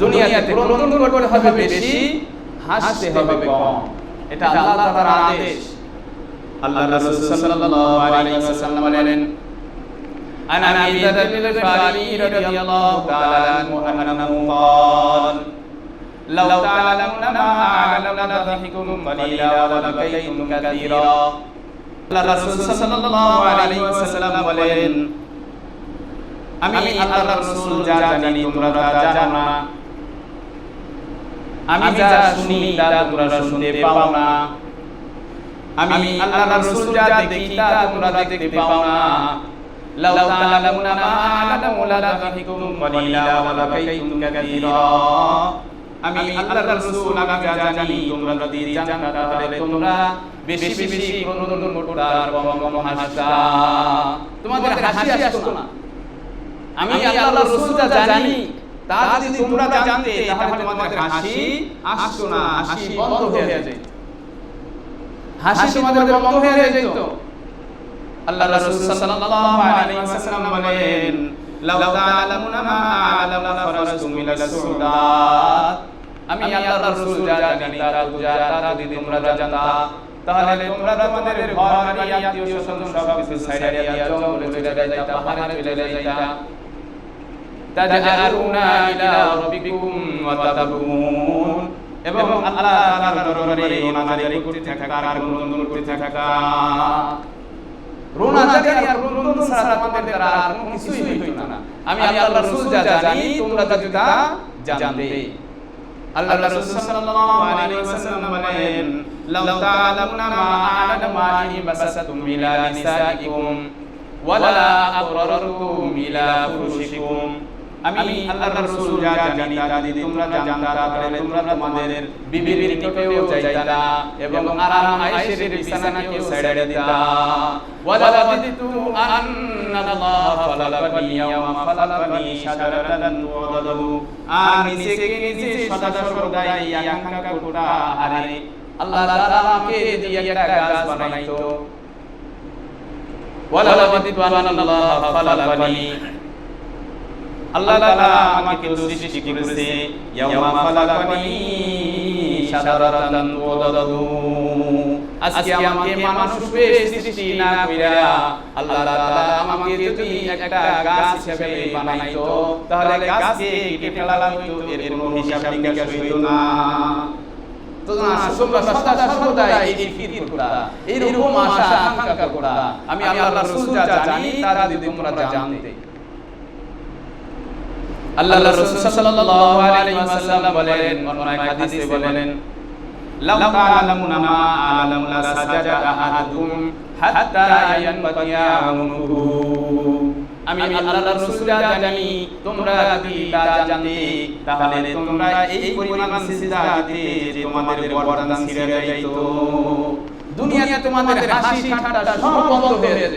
দুনিয়াতে ক্রন্দন করতে হবে বেশি হাসতে হবে কম এটা আল্লাহ তাআলার আদেশ আল্লাহ রাসূল সাল্লাল্লাহু আলাইহি ওয়াসাল্লাম বলেন عن ابي ذر الغفاري رضي الله تعالى عنه انه قال لو تعلمون ما اعلم لضحكتم قليلا ولبكيتم كثيرا আল্লাহ রাসূল সাল্লাল্লাহু আলাইহি ওয়াসাল্লাম বলেন আমি আল্লাহর রাসূল যা জানি তোমরা তা জানো না আমি যা শুনি তা তোমরা শুনতে পাও না। আমি আল্লাহর রাসূল যা দেখি তা তোমরা দেখতে পাও না। লাউ তা'লামুনা মা আ'লামু লাদাহিকুম কলিলা ওয়া লাকাইতুম কাসীরা। আমি আল্লাহর রাসূল আমি যা জানি তোমরা যদি জানতা তাহলে তোমরা বেশি বেশি ক্রন্দন করতা আর কম কম হাসতা তোমাদের হাসি আসতো না। আমি আল্লাহর রাসূল যা জানি তা যদি তোমরা জানতে তাহলে তোমাদের হাসি আসতো না হাসি বন্ধ হয়ে যেত হাসি তোমাদের বন্ধ হয়ে যেত আল্লাহ রাসূল সাল্লাল্লাহু আলাইহি ওয়াসাল্লাম বলেন লাউ তা'লামুনা মা আ'লামু লাফারাসতুম ইলা সুদাত আমি আল্লাহর রাসূল যা জানি তা যা যদি তোমরা জানতা তাহলে তোমরা তোমাদের ঘর বাড়ি আত্মীয় স্বজন সব কিছু ছাইড়া দিয়া জঙ্গলে চলে যাইতা পাহাড়ে চলে যাইতা। তাজআরুনা ইলা রাব্বিকুম ওয়া তাবকুন এবং আল্লাহ তাআলার দরবারে নাজারি করতে থাকা আর গুণগান করতে থাকা রোনা জারি আর রোনা ছাড়া তোমাদের দ্বারা আর কিছুই হইতো না আমি আল্লাহর রাসূল যা জানি তোমরা তা যুদা জানতে আল্লাহর রাসূল সাল্লাল্লাহু আলাইহি ওয়াসাল্লাম বলেন লাউ তা'লামুনা মা আ'লামু মা বাসাতুম ইলা নিসাইকুম ওয়ালা আবরারতুম ইলা ফুরুশিকুম আমি আল্লাহর রাসূল যা জানি তা যদি তোমরা জানতা তাহলে তোমরা তোমাদের বিবির নিকটেও যাইতা এবং আরাম আয়েশের বিছানাকেও ছেড়ে দিতা ওয়ালা বাদিতু আন্নাল্লাহ ফালাকানি ওয়া ফালাকানি শাজারাতান ওয়াদাহু আর নিজেকে নিজে সদা সর্বদা এই আকাঙ্ক্ষা করতা আরে আল্লাহ তাআলা আমাকে দিয়ে একটা গাছ বানাইতো। ওয়ালা বাদিতু আন্নাল্লাহ ফালাকানি। আল্লাহ তাআলা আমাকে সৃষ্টি করেছে। ইয়াওমা ফালাকানি শাজারাতান ওয়াদাদু আজকে আমাকে মানুষ পেয়ে সৃষ্টি না কইরা আল্লাহ তাআলা আমাকে যদি একটা গাছ হিসেবে বানাইতো তাহলে গাছকে কেটে ফেলা হইতো এর কোনো হিসাব নিকাশ হইতো না। তো না তোমরা সদা সর্বদা এই ফিকির করতা এইরকম আশা আকাঙ্ক্ষা করতা আমি আল্লাহর রাসূল যা জানি তা যদি তোমরা জানতে। আল্লাহ রাসূল সাল্লাল্লাহু আলাইহি ওয়াসাল্লাম বলেন অন্য এক হাদিসে বলেন লাউ তা'লামুনা মা আ'লামু লা সাজাদা আহাদুকুম হাত্তা ইয়ানবাতিয়া উনুহু আমি আল্লাহর রাসূলটা জানি তোমরা যদি তা জানতে তাহলে তোমরা এই পরিমাণ সিজদা দিতে যে তোমাদের গর্দান ছিঁড়ে যাইতো। দুনিয়াতে তোমাদের হাসি ঠাট্টা সব বন্ধ হয়ে যেত।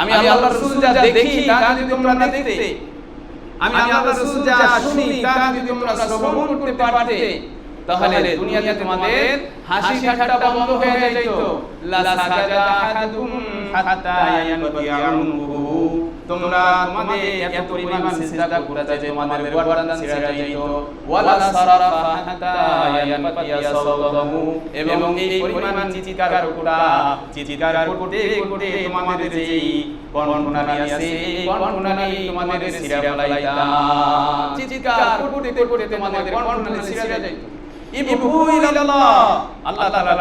আমি আল্লাহর রাসূল যা দেখি তা যদি তোমরা দেখতে আমি আল্লাহর রাসূল যা শুনি তা যদি তোমরা শ্রবণ করতে পারতে তাহলে দুনিয়াতে তোমাদের হাসি ঠাট্টা বন্ধ হয়ে যাইত লা সাজাদা আহাদুম হাত্তা ইয়ানবাতিয়া উনুহু তোমরা তোমাদের এত পরিমাণ সিজদা করতে যে তোমাদের গর্দান ছিঁড়ে যাইত ওয়ালা সারাফা হাত্তা ইয়ানবাতিয়া সাওদাহু এবং এই পরিমাণ চিৎকার করতা চিৎকার করতে করতে তোমাদের যেই বর্ণনালী আছে বর্ণনালী তোমাদের ছিঁড়ে ফেলাইতা চিৎকার করতে করতে তোমাদের বর্ণনালী ছিঁড়ে যাইত ইবু ইলাল্লাহ। আল্লাহ তাআলার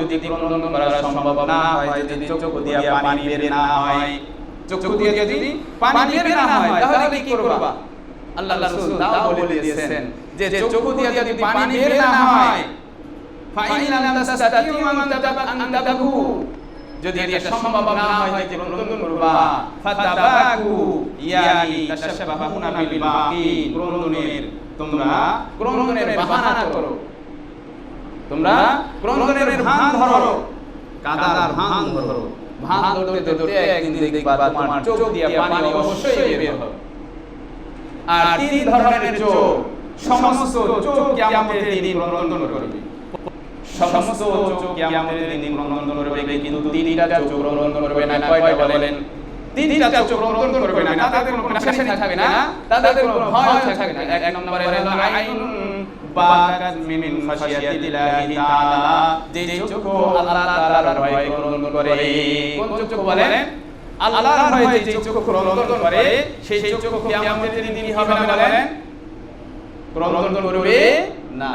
যদি ক্রন্দন না হয় চোখ দিয়ে পানি বের না হয়। চোখ দিয়ে যদি পানি যদি পানি বের না হয় যদি এটা সম্ভব না হয়, যে ক্রন্দন করবা ফাতাবাকু, ইয়ানি তাশাবাহুনা বিল বাকি ক্রন্দনের, তোমরা ক্রন্দনের বাহানা করো। তোমরা ক্রন্দনের ভান ধরো। কাদার ভান ধরো। ভান ধরতে ধরতে একদিন দেখবা তোমার চোখ দিয়ে পানি অবশ্যই বের হবে। আর তিন ধরনের চোখ, সমস্ত চোখ কিয়ামতের দিন ক্রন্দন করবে। সমস্ত চোখ কিয়ামতের দিন ক্রন্দন করবে, কিন্তু তিনটা চোখ ক্রন্দন করবে না। কয়টা বলেন? তিনটা চোখ ক্রন্দন করবে না। না, তাদের কোনো না। এক মিন খাশিয়াতিল্লাহি তাআলা। যে চোখ আল্লাহ তাআলার ভয় ক্রন্দন করে। কোন চোখ বলেন? যে চোখ ক্রন্দন করে, সেই চোখ কি হবে না বলেন? ক্রন্দন না।